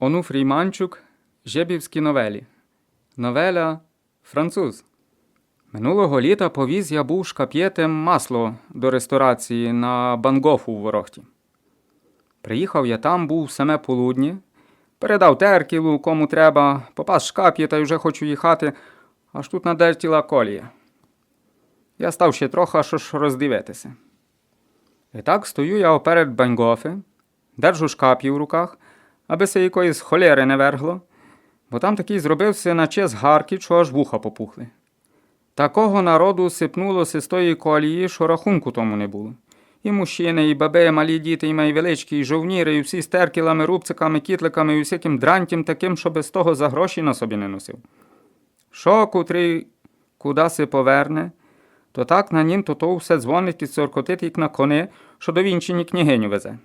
Онуфрій Манчук Жебівські новелі. Новеля Француз. Минулого літа повіз я був шкап'єтем масло до ресторації на Бангофу в Ворохті. Приїхав я там, був саме полудні, передав теркілу, кому треба, попас шкап'є та й вже хочу їхати, аж тут надертіла колія. Я став ще трохи що ж роздивитися. І так стою я оперед Бангофи, держу шкап'ї в руках, аби се якоїсь холєри не вергло, бо там такий зробився наче з гарки, що аж вуха попухли. Такого народу сипнулося з тої колії, що рахунку тому не було. І мужчини, і баби, і малі діти, і май величкі, і жовніри, і всі з теркілами, рубциками, кітликами, і всяким дрантям таким, що без того за гроші на собі не носив. Що котрий куди се поверне, то так на нім то то все дзвонить і цоркотить, як на кони, що до вінчині княгиню везе.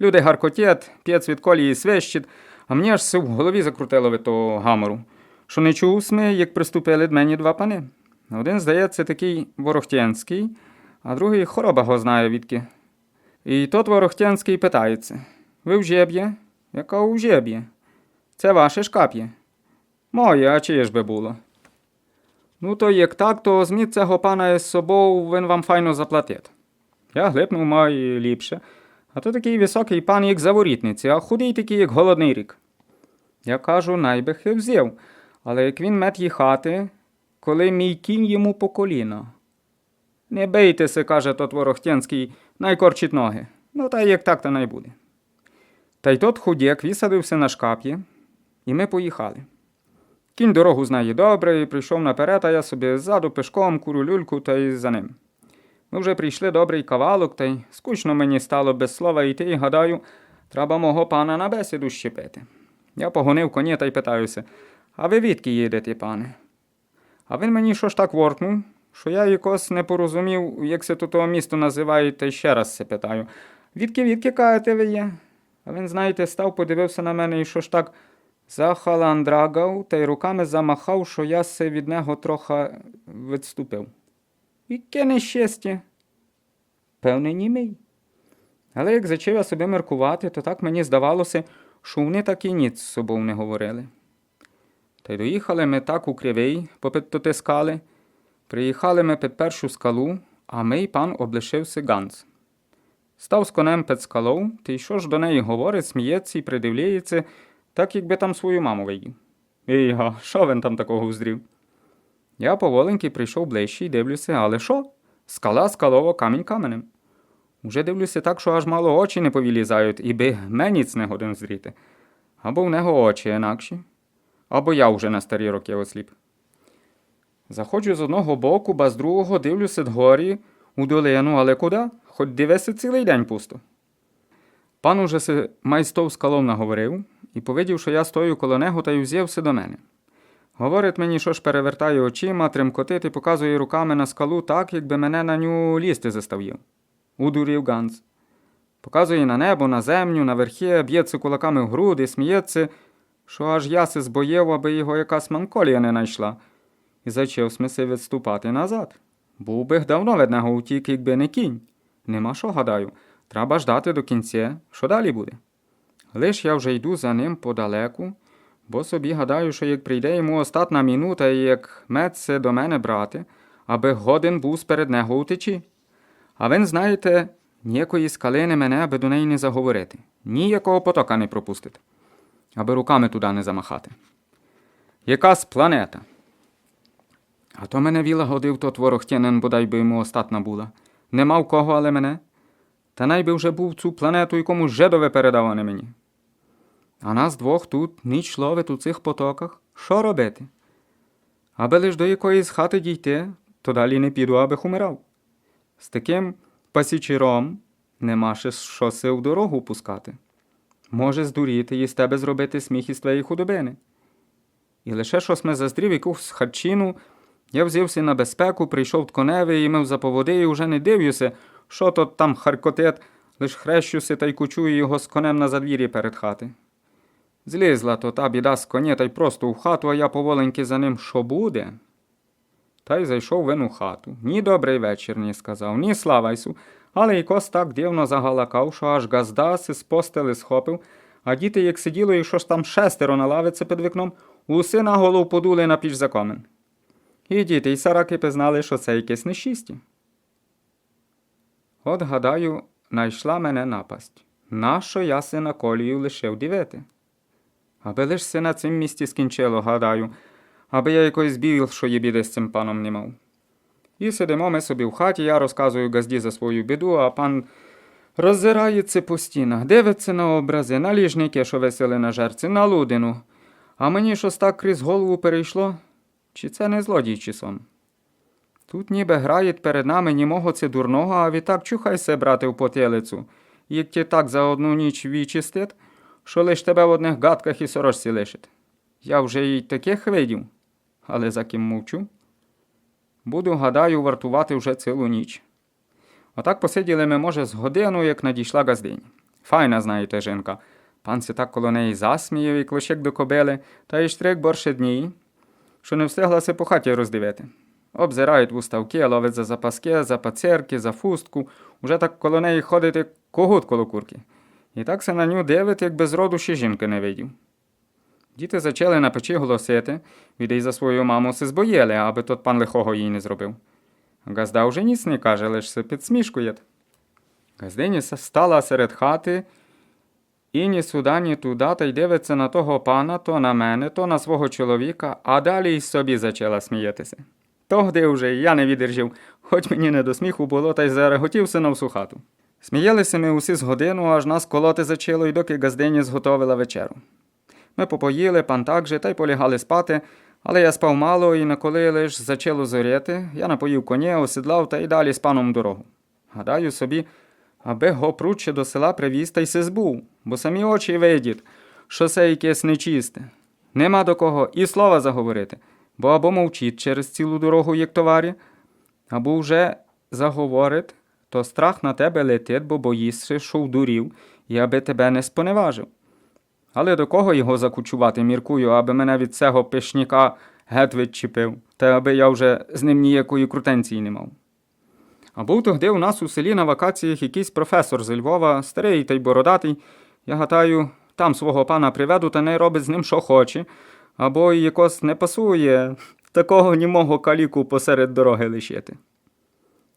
Люди гаркотять, п'єць від колії свищить, а мені аж все в голові закрутило від того гамору, що не чув сми, як приступили до мені два пани. Один, здається, такий ворохтянський, а другий хороба го знає відки. І тот ворохтянський питається: Ви в жеб'є? Яка у жеб'є? Це ваше шкап'є. Моє, а чиє ж би було? Ну, то як так, то зміть цього пана із собою, він вам файно заплатить. Я глипнув маю ліпше, а то такий високий пан, як заворітниці, а худий такий, як голодний рік. Я кажу, найбих і взяв, але як він мет їхати, коли мій кінь йому по коліно. Не бийтеся, каже тот ворохтянський, найкорчить ноги. Ну, та як так, то най буде. Та й тот худєк висадився на шкап'ї, і ми поїхали. Кінь дорогу знає добре і прийшов наперед, а я собі ззаду пешком курю люльку та й за ним. Ми вже прийшли добрий кавалок, та й скучно мені стало без слова йти, і гадаю, треба мого пана на бесіду щепити. Я погонив коні та й питаюся, а ви відки їдете, пане? А він мені що ж так воркнув, що я якось не порозумів, як се тут місто називають, та ще раз се питаю. Відки, відки кажете ви є? А він, знаєте, став, подивився на мене і що ж так захаландрагав та й руками замахав, що я се від нього трохи відступив. Яке нещастя? Певне, німий. Але як зачав я собі меркувати, то так мені здавалося, що вони так і ніц з собою не говорили. Та й доїхали ми так у кривий, попід тоти скали. Приїхали ми під першу скалу, а мій пан облишився ганц. Став з конем під скалою, та й що ж до неї говорить, сміється і придивляється, так якби там свою маму видів. Іга, що він там такого уздрів? Я поволеньки прийшов ближче і дивлюся, але що? Скала скалова, камінь каменем. Уже дивлюся так, що аж мало очі не повілізають, і би меніць не годин зріти. Або в нього очі інакші, або я вже на старі роки осліп. Заходжу з одного боку, ба з другого дивлюся дгорі у долину, але куди? Хоч дивися цілий день пусто. Пан уже се майстов скалом наговорив і повидів, що я стою коло нього та й взявся до мене. Говорить мені, що ж перевертає очима, тремкотить і показує руками на скалу так, якби мене на ню лізти заставив. Удурів Ганс. Показує на небо, на землю, на верхи, б'ється кулаками в груди, сміється, що аж я се збоєв, аби його якась манколія не найшла, і зачав смиси відступати назад. Був би давно від утік, якби не кінь. Нема що, гадаю, треба ждати до кінця, що далі буде. Лиш я вже йду за ним подалеку, бо собі гадаю, що як прийде йому остатна минута, і як метце до мене брати, аби годин був сперед нього утечі. А він, знаєте, ніякої скалини мене, аби до неї не заговорити, ніякого потока не пропустити, аби руками туди не замахати. Якась планета. А то мене віла годив тот ворохтянин, бодай би йому остатна була. Нема в кого, але мене. Та найби вже був цю планету якому жедове передав, а не мені. А нас двох тут ніч ловить у цих потоках. Що робити? Аби лиш до якоїсь хати дійти, то далі не піду, аби умирав. З таким пасічером нема ще що в дорогу пускати. Може здуріти і з тебе зробити сміх із твоєї худобини. І лише щось ми заздрів якусь харчину, я взявся на безпеку, прийшов до і мив за поводи, і вже не дивлюся, що то там харкотет, лиш хрещуся та й кучую його з конем на задвір'ї перед хати. Злізла то та біда з коня та й просто в хату, а я поволеньки за ним що буде. Та й зайшов він у хату. Ні добрий вечір не сказав, ні слава Ісу, але якось так дивно загалакав, що аж газда си з постели схопив, а діти, як сиділо, і що ж там шестеро на лавиці під вікном, уси на голову подули на піч за комен. І діти, і сараки пізнали, що це якесь нещисті. От, гадаю, найшла мене напасть. Нащо я сина колію лишив дивити? Аби лиш се на цім місці скінчило, гадаю, аби я якоїсь більшої біди з цим паном не мав. І сидимо ми собі в хаті, я розказую газді за свою біду, а пан роззирається по стінах, дивиться на образи, на ліжники, що висели на жерці, на лудину. А мені щось так крізь голову перейшло, чи це не злодій сон? Тут ніби грають перед нами німого це дурного, а відтак чухай се, брате, в потилицю, як ті так за одну ніч вічистить, що лиш тебе в одних гадках і сорочці лишить. Я вже й таких видів, але за ким мовчу. Буду, гадаю, вартувати вже цілу ніч. Отак посиділи ми, може, з годину, як надійшла газдиня. Файна, знаєте, жінка. Пан се так коло неї засміяв і клощик до кобили, та й штрик борше дні, що не встигла се по хаті роздивити. Обзирають вуставки, ловить за запаски, за пацерки, за фустку, уже так коло неї ходить як когут коло курки. І так се на ню дивить, як без роду ще жінки не видів. Діти зачали на печі голосити, відей за свою маму се збоїли, аби тот пан лихого їй не зробив. Газда вже ніц не каже, лиш се підсмішкує. Газдиня стала серед хати і ні сюди, ні туди, та й дивиться на того пана, то на мене, то на свого чоловіка, а далі й собі зачала сміятися. Тогди вже я не відержав, хоч мені не до сміху було, та й зареготівся на всю хату. Сміялися ми усі з годину, аж нас колоти зачало, й доки газдиня зготовила вечеру. Ми попоїли, пан так же, та й полягали спати, але я спав мало, і наколи лиш зачало зоріти, я напоїв коня, осідлав та й далі з паном дорогу. Гадаю собі, аби го пруче до села привіз та й се збув, бо самі очі видять, що це якесь нечисте. Нема до кого і слова заговорити, бо або мовчить через цілу дорогу, як товарі, або вже заговорить, то страх на тебе летить, бо боїшся, що вдурів, і аби тебе не споневажив. Але до кого його закучувати, міркую, аби мене від цього пишніка гет відчепив, та аби я вже з ним ніякої крутенції не мав. А був тогди у нас у селі на вакаціях якийсь професор з Львова, старий та й бородатий. Я гадаю, там свого пана приведу та не робить з ним, що хоче, або й якось не пасує такого німого каліку посеред дороги лишити.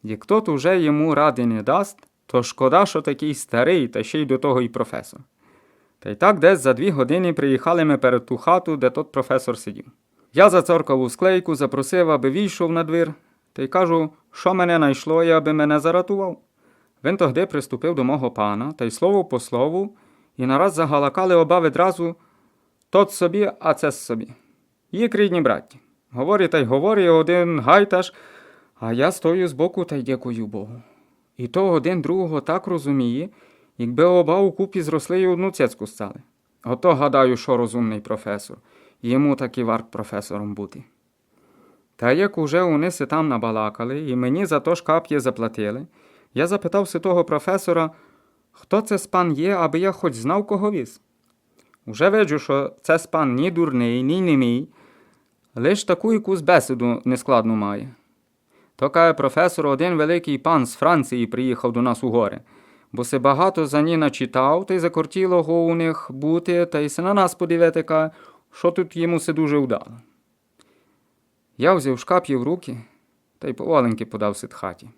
Як тот уже йому ради не дасть, то шкода, що такий старий, та ще й до того й професор. Та й так десь за дві години приїхали ми перед ту хату, де тот професор сидів. Я зацоркав у склейку, запросив, аби війшов на двір, та й кажу, що мене найшло і аби мене заратував. Він тогди приступив до мого пана, та й слово по слову, і нараз загалакали оба відразу тот собі, а це собі. Їх рідні братті. Говорить та й говорить один гайташ, а я стою збоку та й дякую Богу. І то один другого так розуміє, якби оба укупі зросли й одну цецьку стали. Ото гадаю, що розумний професор. Йому таки варт професором бути. Та як уже вони там набалакали, і мені за то шкап'є заплатили, я запитав се того професора, хто це спан є, аби я хоч знав, кого віз. Уже виджу, що це спан ні дурний, ні немій, лиш таку якусь бесіду нескладну має. То каже професор, один великий пан з Франції приїхав до нас у гори, бо се багато за ні начитав, та й закортіло го у них бути, та й се на нас подивити, каже, що тут йому се дуже вдало. Я взяв шкап'ї в руки та й поваленьки подався хаті.